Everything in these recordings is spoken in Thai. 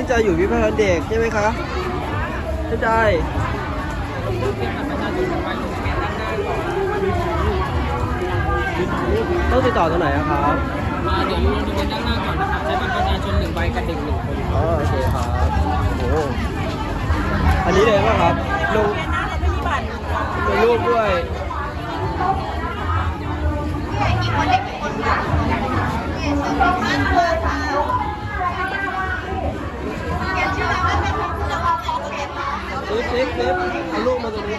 ชื่นใจอยู่พิพิธภัณฑ์เด็กใช่ไหมคะชื่นใจต้องติดต่อตรงไหนอะครับมาเดี๋ยวลงทะเบียนด้านหน้าก่อนนะครับใช้บัตรประชาชนหนึ่งใบกับเด็กหนึ่งคนอ๋อโอเคครับโอ้อันนี้เลยป่ะครับลงลงรูปด้วย เล็กเล็กเล็กเอาลูกมาตรงนี้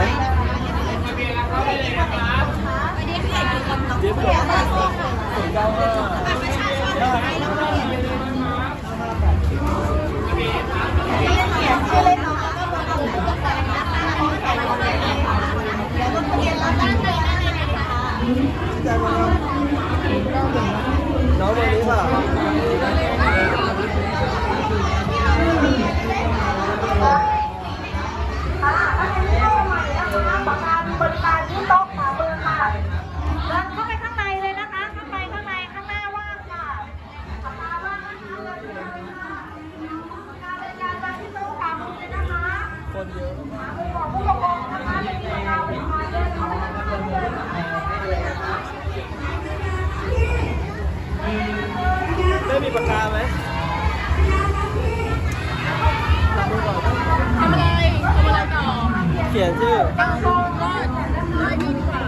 ์ คนเยอะได้มีปากกาไหมทำอะไรทำอะไรต่อเขียนชื่อก็ได้ดีกว่า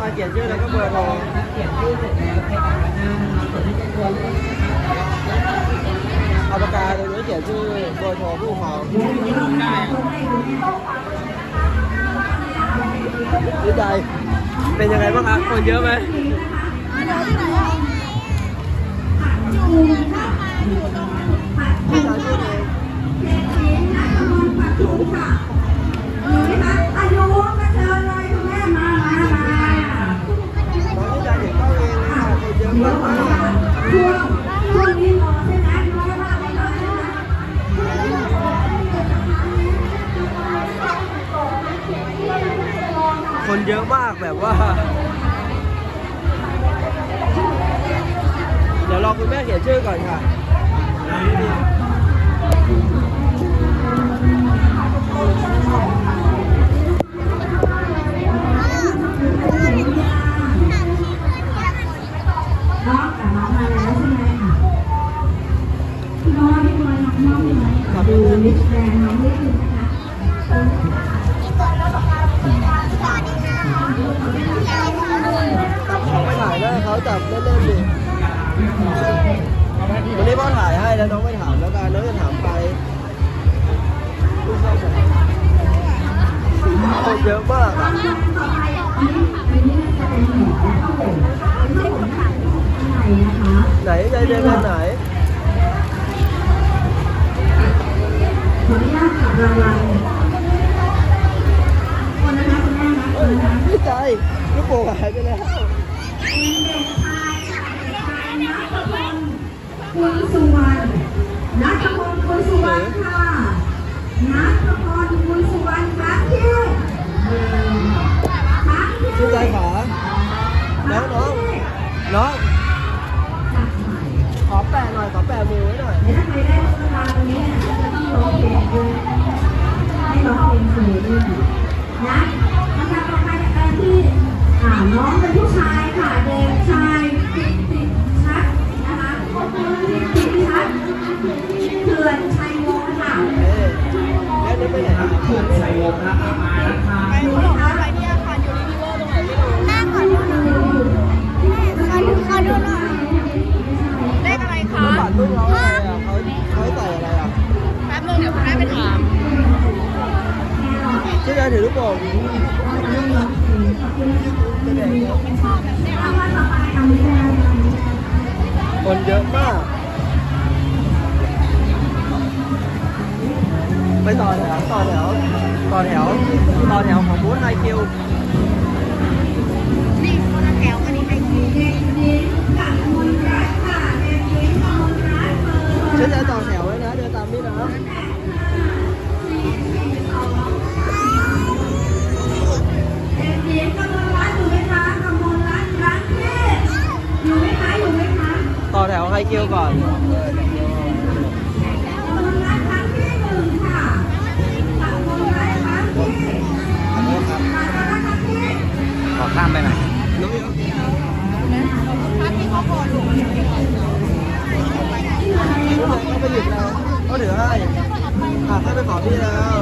อ่าเขียนชื่อแล้วก็เบอร์โทรเอาป อาปากกาตรงนี้เขียนชื่อเบอร์โทรผู้เขาดีใจ เป็นยังไงบ้างครับ คนเยอะไหมอยู่ข้ามาอยู่ตรง เยอะมากแบบว่า เดี๋ยวรอคุณแม่เขียนชื่อก่อนค่ะน้องกับน้องมาแล้วใช่ไหมคะพี่น้องพี่บอยน้องน้องพี่ไหมดูลิสแบรนด์น้องนิดนึงนะคะ เขาจับเล่นๆดิวันนี้พ่อถ่ายให้แล้วน้องไม่ถามแล้วกันน้องจะถามใครคนเยอะมากอะไหนยายเดินกันไหนขออนุญาตจับรางวัลคนนะคะคุณแม่นะเอ้ยพี่ใจลูกโป่งหายไปแล้ว เป็นเด็กชายคุณสุวรรณนัทพลคุณสุวรรณค่ะนัทพลคุณสุวรรณครั้งที่หนึ่งครั้งที่พี่ใจขาน้องน้องน้องขอแปะหน่อยขอแปะมือไว้หน่อยถ้าใครได้รางวัลตรงนี้เนี่ยจะต้องร้องเพลงด้วยให้ร้องเพลงเสด้วยนะนะคะ ตรลูกเราอะไรอะเขาเขาใส่อะไรอะแป๊บนึงเดี๋ยวคุณแม่ไปถามพี่ใจถือลูกโป่งคนเยอะมาก ไปต่อแถวต่อแถวต่อแถวต่อแถวของบูธไฮคิวนี่คนละแถวอันนี้ไปกินเด็กหญิงกับมนรัตน์ค่ะเด็กหญิงกับมนรัตน์เบอร์ฉันจะต่อแถวไว้นะเดินตามนี่นะเด็กหญิงกับมนรัตน์อยู่ไหมคะกับมนรัตน์รักเทพอยู่ไหมคะอยู่ไหมคะต่อแถวไฮคิวก่อน ขอข้ามไปหน่อยพักที่เขาก่อนลูกเขาไปหยิบแล้วเขาถือให้อะขึ้นไปขอพี่แล้ว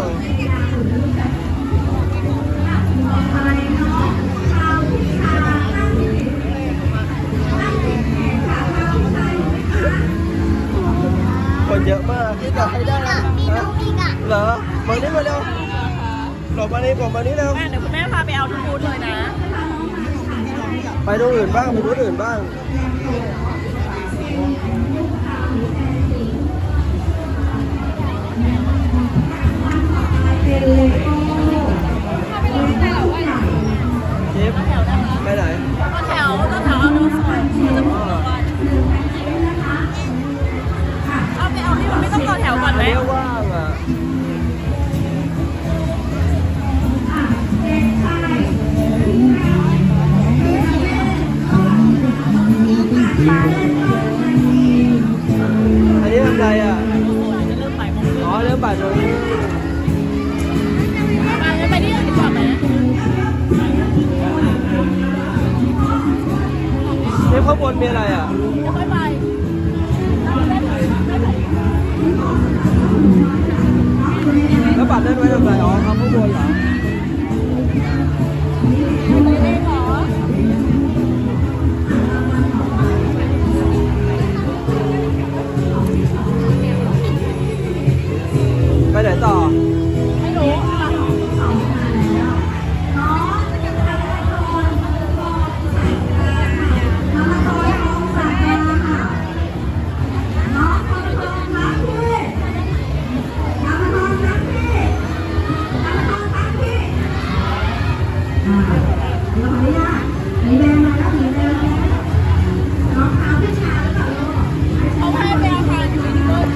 ไปเนาะชาวพิชาตั้งจิตตั้งจิตเห็นค่ะชาวพิชาอยู่ไหมคะคนเยอะมากที่จะให้ได้นะมีน้องอีกอะเหรอมานี่มาเร็วหลบมานี่หลบมานี่เร็ว แม่เดี๋ยวคุณแม่พาไปเอาทุกบูธเลยนะไป ตรงอื่นบ้างไปบูธอื่นบ้างเป็นเลโก้ นี่ข้างบนมีอะไรอะเดี๋ยวค่อยไปแล้วบัตรได้ไว้ทำไรอ๋อครับข้างบนเหรอ เดี๋ยวขออนุญาตสีแดงมาแล้วสีแดงแล้วน้องเท้าพี่ชาหรือเปล่าลูกเขาให้ไปอาคายูนิเวอร์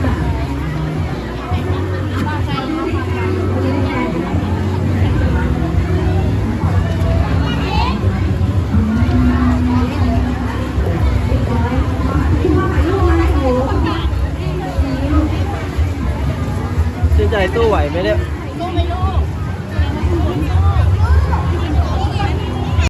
พี่ว่าถ่ายรูปอะไรโอ้โหชื่นใจตู้ไหวไหมเนี่ย